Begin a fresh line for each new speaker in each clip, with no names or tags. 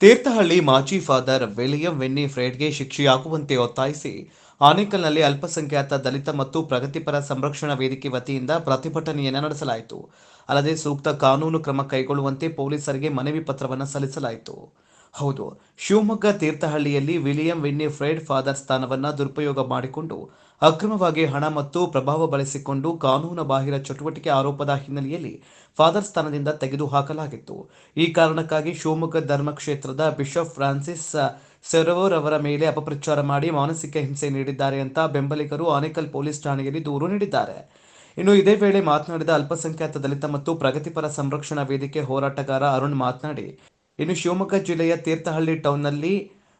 ತೀರ್ಥಹಳ್ಳಿ ಮಾಜಿ father William ವೆನ್ನಿ ಫ್ರೇಡ್ಗೆ ಶಿಕ್ಷೆಯಾಗುವಂತೆ ಒತ್ತಾಯಿಸಿ, ಆನೇಕಲ್ನಲ್ಲಿ ಅಲ್ಪಸಂಖ್ಯಾತ ದಲಿತ ಮತ್ತು ಪ್ರಗತಿಪರ ಸಂರಕ್ಷಣಾ ವೇದಿಕೆ ವತಿಯಿಂದ ಪ್ರತಿಭಟನೆಯನ್ನು ನಡೆಸಲಾಯಿತು. ಅಲ್ಲದೆ ಸೂಕ್ತ ಕಾನೂನು ಕ್ರಮ ಕೈಗೊಳ್ಳುವಂತೆ ಪೊಲೀಸರಿಗೆ ಮನವಿ ಪತ್ರವನ್ನು ಸಲ್ಲಿಸಲಾಯಿತು. ಹೌದು. ಶಿವಮೊಗ್ಗ ತೀರ್ಥಹಳ್ಳಿಯಲ್ಲಿ ವಿಲಿಯಂ ವಿನ್ನಿ ಫ್ರೈಡ್ ಫಾದರ್ ಸ್ಥಾನವನ್ನು ದುರುಪಯೋಗ ಮಾಡಿಕೊಂಡು ಅಕ್ರಮವಾಗಿ ಹಣ ಮತ್ತು ಪ್ರಭಾವ ಬಳಸಿಕೊಂಡು ಕಾನೂನು ಬಾಹಿರ ಚಟುವಟಿಕೆ ಆರೋಪದ ಹಿನ್ನೆಲೆಯಲ್ಲಿ ಫಾದರ್ ಸ್ಥಾನದಿಂದ ತೆಗೆದುಹಾಕಲಾಗಿತ್ತು. ಈ ಕಾರಣಕ್ಕಾಗಿ ಶಿವಮೊಗ್ಗ ಧರ್ಮಕ್ಷೇತ್ರದ ಬಿಷಪ್ ಫ್ರಾನ್ಸಿಸ್ ಸೆರವೋರ್ ಅವರ ಮೇಲೆ ಅಪಪ್ರಚಾರ ಮಾಡಿ ಮಾನಸಿಕ ಹಿಂಸೆ ನೀಡಿದ್ದಾರೆ ಅಂತ ಬೆಂಬಲಿಗರು ಆನೇಕಲ್ ಪೊಲೀಸ್ ಠಾಣೆಯಲ್ಲಿ ದೂರು ನೀಡಿದ್ದಾರೆ. ಇನ್ನು ಇದೇ ವೇಳೆ ಮಾತನಾಡಿದ ಅಲ್ಪಸಂಖ್ಯಾತ ದಲಿತ ಮತ್ತು ಪ್ರಗತಿಪರ ಸಂರಕ್ಷಣಾ ವೇದಿಕೆ ಹೋರಾಟಗಾರ ಅರುಣ್ ಮಾತನಾಡಿ ಇನ್ನು ಶಿವಮೊಗ್ಗ ಜಿಲ್ಲೆಯ ತೀರ್ಥಹಳ್ಳಿ ಟೌನ್ನಲ್ಲಿ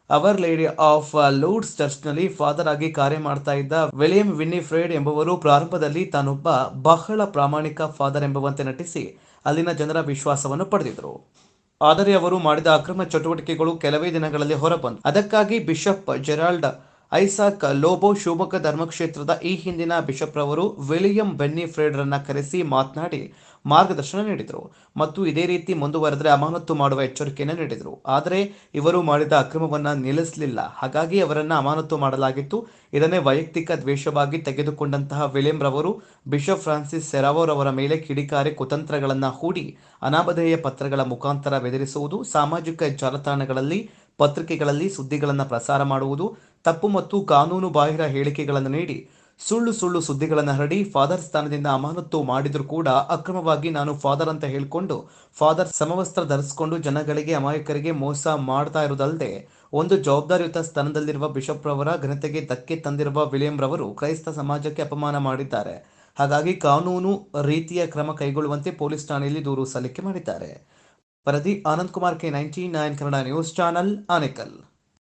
ಅವರ್ ಲೇಡಿ ಆಫ್ ಲೂಡ್ಸ್ ಚರ್ಚ್ನಲ್ಲಿ ಫಾದರ್ ಆಗಿ ಕಾರ್ಯ ಮಾಡ್ತಾ ಇದ್ದ ವಿಲಿಯಂ ವಿನ್ನಿಫ್ರೇಡ್ ಎಂಬುವರು ಪ್ರಾರಂಭದಲ್ಲಿ ತಾನೊಬ್ಬ ಬಹಳ ಪ್ರಾಮಾಣಿಕ ಫಾದರ್ ಎಂಬುವಂತೆ ನಟಿಸಿ ಅಲ್ಲಿನ ಜನರ ವಿಶ್ವಾಸವನ್ನು ಪಡೆದಿದ್ದರು. ಆದರೆ ಅವರು ಮಾಡಿದ ಅಕ್ರಮ ಚಟುವಟಿಕೆಗಳು ಕೆಲವೇ ದಿನಗಳಲ್ಲಿ ಹೊರಬಂದು, ಅದಕ್ಕಾಗಿ bishop Gerald Isaac Lobo Shivamogga ಧರ್ಮಕ್ಷೇತ್ರದ ಈ ಹಿಂದಿನ ಬಿಷಪ್ ರವರು ವಿಲಿಯಂ ಬೆನ್ನಿಫ್ರೇಡ್ರನ್ನ ಕರೆಸಿ ಮಾತನಾಡಿ ಮಾರ್ಗದರ್ಶನ ನೀಡಿದರು ಮತ್ತು ಇದೇ ರೀತಿ ಮುಂದುವರೆದರೆ ಅಮಾನತು ಮಾಡುವ ಎಚ್ಚರಿಕೆಯನ್ನು ನೀಡಿದರು. ಆದರೆ ಇವರು ಮಾಡಿದ ಅಕ್ರಮವನ್ನು ನಿಲ್ಲಿಸಲಿಲ್ಲ. ಹಾಗಾಗಿ ಅವರನ್ನು ಅಮಾನತು ಮಾಡಲಾಗಿತ್ತು. ಇದನ್ನೇ ವೈಯಕ್ತಿಕ ದ್ವೇಷವಾಗಿ ತೆಗೆದುಕೊಂಡಂತಹ ವಿಲಿಯಂ ರವರು, ಬಿಷಪ್ ಫ್ರಾನ್ಸಿಸ್ ಸೆರಾವೋರ್ ಅವರ ಮೇಲೆ ಕಿಡಿಕಾರಿ ಕುತಂತ್ರಗಳನ್ನು ಹೂಡಿ ಅನಾಮಧೇಯ ಪತ್ರಗಳ ಮುಖಾಂತರ ಬೆದರಿಸುವುದು ಸಾಮಾಜಿಕ ಜಾಲತಾಣಗಳಲ್ಲಿ ಪತ್ರಿಕೆಗಳಲ್ಲಿ ಸುದ್ದಿಗಳನ್ನು ಪ್ರಸಾರ ಮಾಡುವುದು ತಪ್ಪು ಮತ್ತು ಕಾನೂನು ಬಾಹಿರ ಹೇಳಿಕೆಗಳನ್ನು ನೀಡಿ ಸುಳ್ಳು ಸುಳ್ಳು ಸುದ್ದಿಗಳನ್ನು ಹರಡಿ ಫಾದರ್ ಸ್ಥಾನದಿಂದ ಅಮಾನತು ಮಾಡಿದರೂ ಕೂಡ ಅಕ್ರಮವಾಗಿ ನಾನು ಫಾದರ್ ಅಂತ ಹೇಳಿಕೊಂಡು ಫಾದರ್ ಸಮವಸ್ತ್ರ ಧರಿಸಿಕೊಂಡು ಜನಗಳಿಗೆ ಅಮಾಯಕರಿಗೆ ಮೋಸ ಮಾಡ್ತಾ ಇರುವುದಲ್ಲದೆ ಒಂದು ಜವಾಬ್ದಾರಿಯುತ ಸ್ಥಾನದಲ್ಲಿರುವ ಬಿಷಪ್ ರವರ ಘನತೆಗೆ ಧಕ್ಕೆ ತಂದಿರುವ ವಿಲಿಯಂ ರವರು ಕ್ರೈಸ್ತ ಸಮಾಜಕ್ಕೆ ಅಪಮಾನ ಮಾಡಿದ್ದಾರೆ. ಹಾಗಾಗಿ ಕಾನೂನು ರೀತಿಯ ಕ್ರಮ ಕೈಗೊಳ್ಳುವಂತೆ ಪೊಲೀಸ್ ಠಾಣೆಯಲ್ಲಿ ದೂರು ಸಲ್ಲಿಕೆ ಮಾಡಿದ್ದಾರೆ. ವರದಿ Anand Kumar K ninety nine Kannada news channel Anekal